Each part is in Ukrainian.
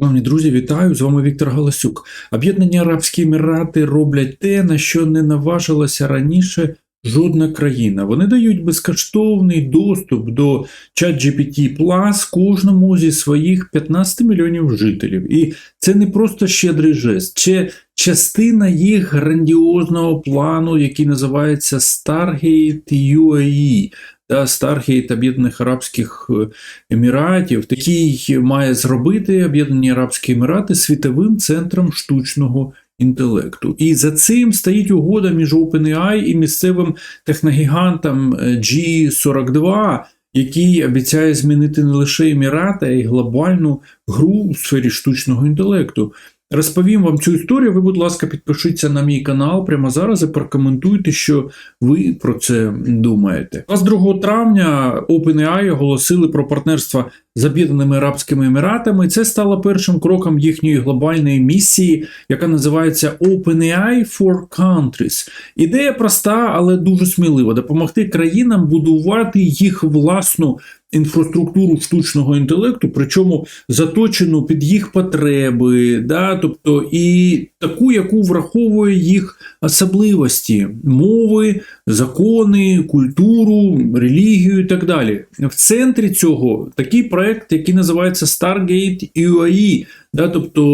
Шановні друзі, вітаю! З вами Віктор Галасюк. Об'єднані Арабські Емірати роблять те, на що не наважилася раніше жодна країна. Вони дають безкоштовний доступ до ChatGPT Plus кожному зі своїх 15 мільйонів жителів. І це не просто щедрий жест, це частина їх грандіозного плану, який називається Stargate UAE та Stargate Об'єднаних Арабських е, Еміратів, який має зробити Об'єднані Арабські Емірати світовим центром штучного інтелекту. І за цим стоїть угода між OpenAI і місцевим техногігантом е, G42, який обіцяє змінити не лише Емірати, а й глобальну гру у сфері штучного інтелекту. Розповім вам цю історію. Ви, будь ласка, підпишіться на мій канал прямо зараз і прокоментуйте, що ви про це думаєте. 22 травня OpenAI оголосили про партнерство з Об'єднаними Арабськими Еміратами. Це стало першим кроком їхньої глобальної місії, яка називається OpenAI for Countries. Ідея проста, але дуже смілива: допомогти країнам будувати їх власну інфраструктуру штучного інтелекту, причому заточену під їх потреби, да, тобто і таку, яку враховує їх особливості мови, закони, культуру, релігію і так далі. В центрі цього такий проект, який називається Stargate UAE. Да, тобто,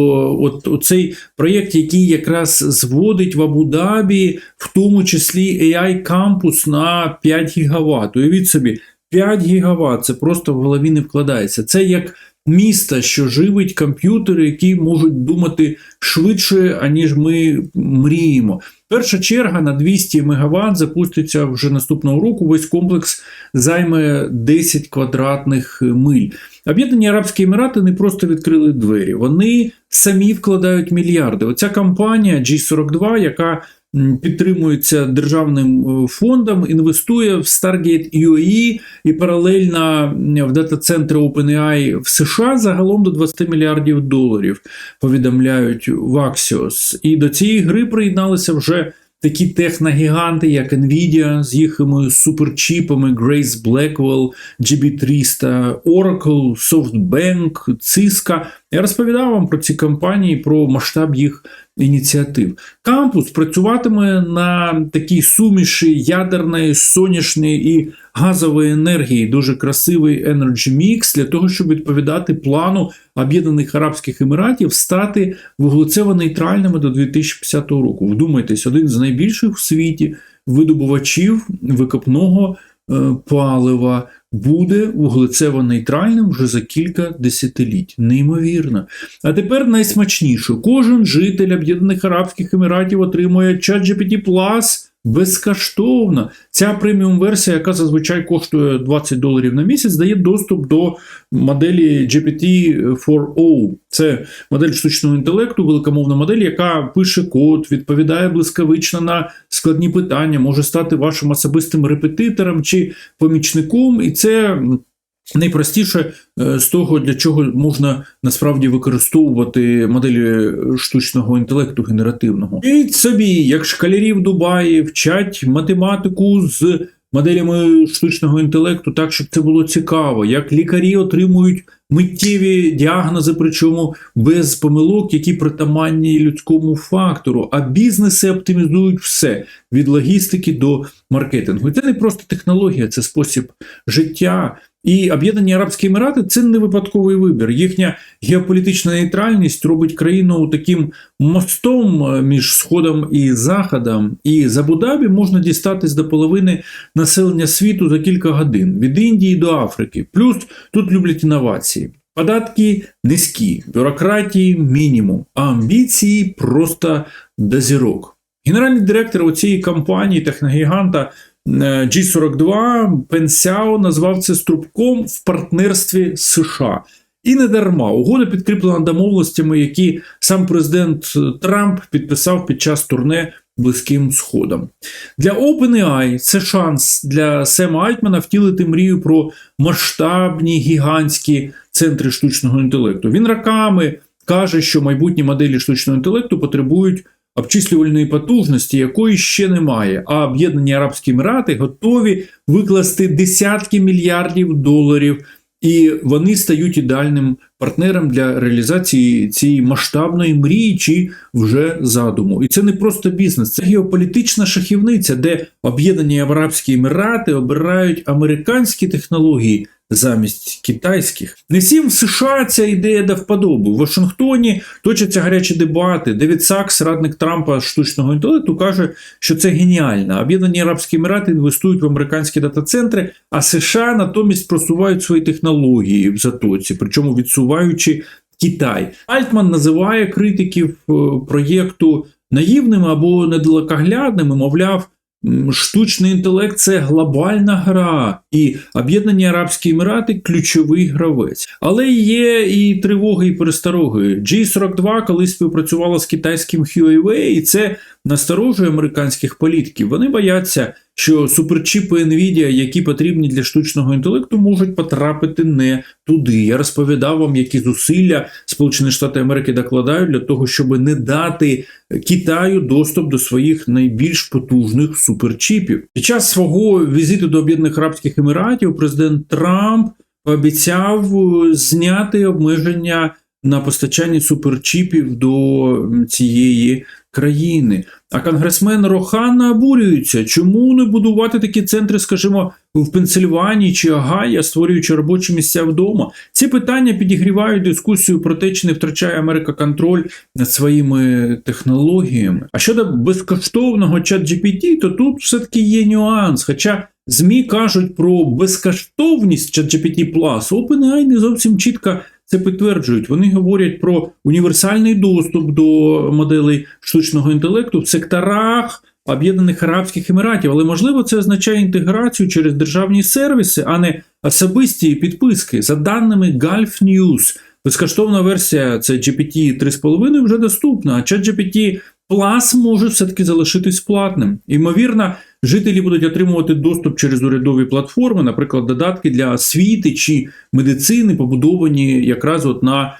от, оцей проєкт, який якраз зводить в Абу-Дабі, в тому числі AI кампус на 5 гігаватт. Уявіть собі, 5 гігаватт це просто в голові не вкладається. Це як місто, що живить комп'ютери, які можуть думати швидше, аніж ми мріємо. Перша черга на 200 МВт запуститься вже наступного року. Весь комплекс займе 10 квадратних миль. Об'єднані Арабські Емірати не просто відкрили двері, вони самі вкладають мільярди. Оця компанія G42, яка підтримується державним фондом, інвестує в Stargate UAE і паралельно в дата-центри OpenAI в США загалом до 20 мільярдів доларів повідомляють в Axios. І до цієї гри приєдналися вже такі техногіганти, як Nvidia з їхніми суперчіпами Grace Blackwell, GB300, Oracle, SoftBank, Cisco. Я розповідав вам про ці компанії, про масштаб їх ініціатив. Кампус працюватиме на такій суміші ядерної, сонячної і газової енергії, дуже красивий Energy Mix, для того, щоб відповідати плану Об'єднаних Арабських Еміратів стати вуглецево-нейтральними до 2050 року. Вдумайтесь, один з найбільших в світі видобувачів викопного палива буде вуглецево-нейтральним вже за кілька десятиліть. Неймовірно. А тепер найсмачніше: кожен житель Об'єднаних Арабських Еміратів отримує ChatGPT Plus безкоштовно. Ця преміум версія, яка зазвичай коштує 20 доларів на місяць, дає доступ до моделі GPT-4o. Це модель штучного інтелекту, великомовна модель, яка пише код, відповідає блискавично на складні питання, може стати вашим особистим репетитором чи помічником. І це найпростіше е, з того, для чого можна насправді використовувати моделі штучного інтелекту генеративного. І собі, як шкалярі в Дубаї, вчать математику з моделями штучного інтелекту, так щоб це було цікаво, як лікарі отримують миттєві діагнози, причому без помилок, які притаманні людському фактору. А бізнеси оптимізують все від логістики до маркетингу. І це не просто технологія, це спосіб життя. І Об'єднані Арабські Емірати це не випадковий вибір. Їхня геополітична нейтральність робить країну таким мостом е, між Сходом і Заходом. І з Абу-Дабі можна дістатись до половини населення світу за кілька годин від Індії до Африки. Плюс тут люблять інновації. Податки низькі, бюрократії мінімум, а амбіції просто до зірок. Генеральний директор цієї компанії техногіганта G42 Пенсяо назвав це струбком в партнерстві США. І не дарма угода підкріплена домовленостями, які сам президент Трамп підписав під час турне Близьким Сходом. Для OpenAI це шанс для Сема Альтмана втілити мрію про масштабні гігантські центри штучного інтелекту. Він роками каже, що майбутні моделі штучного інтелекту потребують обчислювальної потужності, якої ще немає. А Об'єднані Арабські Емірати готові викласти десятки мільярдів доларів і вони стають ідеальним партнером для реалізації цієї масштабної мрії чи вже задуму. І це не просто бізнес, це геополітична шахівниця, де Об'єднані Арабські Емірати обирають американські технології. Замість китайських не всім в США ця ідея до вподоби. В Вашингтоні точаться гарячі дебати. Девід Сакс, радник Трампа штучного інтелекту, каже, що це геніально. Об'єднані Арабські Емірати інвестують в американські дата-центри, а США натомість просувають свої технології в затоці, причому відсуваючи Китай. Альтман називає критиків е, проєкту наївними або недалекоглядними, мовляв. Штучний інтелект це глобальна гра, і Об'єднані Арабські Емірати ключовий гравець. Але є і тривоги, і перестороги. G42 колись співпрацювала з китайським Huawei, і це насторожує американських політиків. Вони бояться, що суперчіпи Nvidia, які потрібні для штучного інтелекту, можуть потрапити не туди. Я розповідав вам, які зусилля Сполучені Штати Америки докладають для того, щоб не дати Китаю доступ до своїх найбільш потужних суперчіпів. Під час свого візиту до Об'єднаних Арабських Еміратів президент Трамп пообіцяв е, зняти обмеження на постачання суперчіпів до цієї країни. А конгресмен Рохана обурюється, чому не будувати такі центри, скажімо, в Пенсильванії чи Огайо, створюючи робочі місця вдома. Ці питання підігрівають дискусію про те, чи не втрачає Америка контроль над своїми технологіями. А щодо безкоштовного чат GPT, то тут все-таки є нюанс. Хоча ЗМІ кажуть про безкоштовність ChatGPT+, OpenAI не зовсім чітко це підтверджують. Вони говорять про універсальний доступ до моделей штучного інтелекту в секторах Об'єднаних Арабських Еміратів, але можливо це означає інтеграцію через державні сервіси, а не особисті підписки. За даними Gulf News, безкоштовна версія це GPT 3,5 вже доступна, а ChatGPT Plus може все-таки залишитись платним. Ймовірно, жителі будуть отримувати доступ через урядові платформи, наприклад, додатки для освіти чи медицини, побудовані якраз от на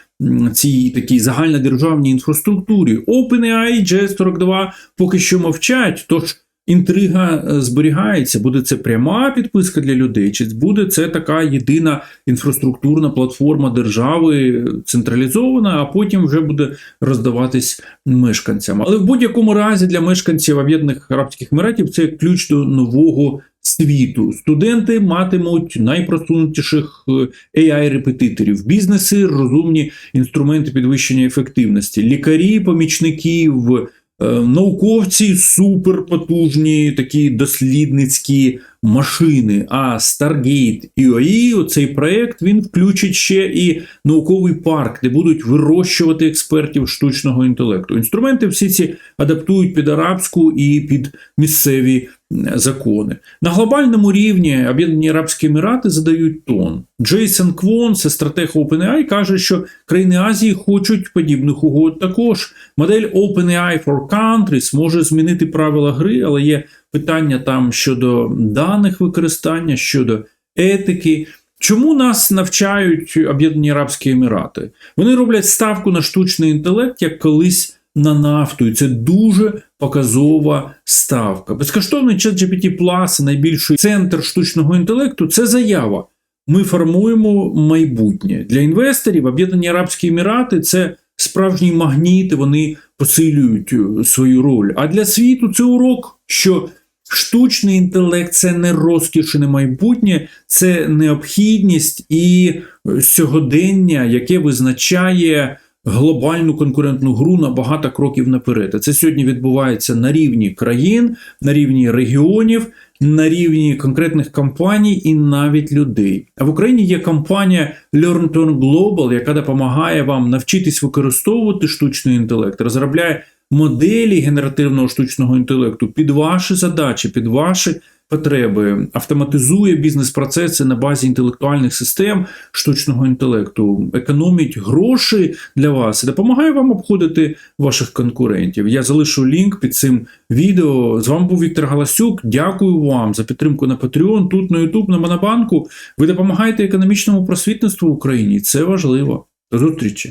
цій такій загальнодержавній інфраструктурі. OpenAI, JS42 поки що мовчать, тож інтрига е, зберігається. Буде це пряма підписка для людей, чи буде це така єдина інфраструктурна платформа держави е, централізована, а потім вже буде роздаватись мешканцям. Але в будь-якому разі для мешканців Об'єднаних Арабських Еміратів це ключ до нового світу. Студенти матимуть найпросунутіших е, AI-репетиторів, бізнеси, розумні інструменти підвищення ефективності, лікарі, помічників. Е, Науковці суперпотужні такі дослідницькі машини. А Stargate EOE, цей проект, він включить ще і науковий парк, де будуть вирощувати експертів штучного інтелекту. Інструменти всі ці адаптують під арабську і під місцеві закони. На глобальному рівні Об'єднані Арабські Емірати задають тон. Джейсон Квон, це стратег OpenAI, каже, що країни Азії хочуть подібних угод також. Модель OpenAI for Countries може змінити правила гри, але є питання там щодо даних використання, щодо етики. Чому нас навчають Об'єднані Арабські Емірати? Вони роблять ставку на штучний інтелект, як колись на нафту, і це дуже показова ставка. Безкоштовний чат GPT Plus, найбільший центр штучного інтелекту це заява. Ми формуємо майбутнє для інвесторів. Об'єднані Арабські Емірати це справжні магніти, вони посилюють е, свою роль. А для світу це урок, що штучний інтелект це не розкіш і не майбутнє, це необхідність і е, сьогодення, яке визначає глобальну конкурентну гру на багато кроків наперед. Це сьогодні відбувається на рівні країн, на рівні регіонів, на рівні конкретних компаній і навіть людей. А в Україні є компанія LearnTon Global, яка допомагає вам навчитись використовувати штучний інтелект, розробляє моделі генеративного штучного інтелекту під ваші задачі, під ваші потреби, автоматизує бізнес-процеси на базі інтелектуальних систем штучного інтелекту, економить гроші для вас і допомагає вам обходити ваших конкурентів. Я залишу лінк під цим відео. З вами був Віктор Галасюк. Дякую вам за підтримку на Patreon, тут на YouTube, на Монобанку. Ви допомагаєте економічному просвітництву в Україні. Це важливо. До зустрічі!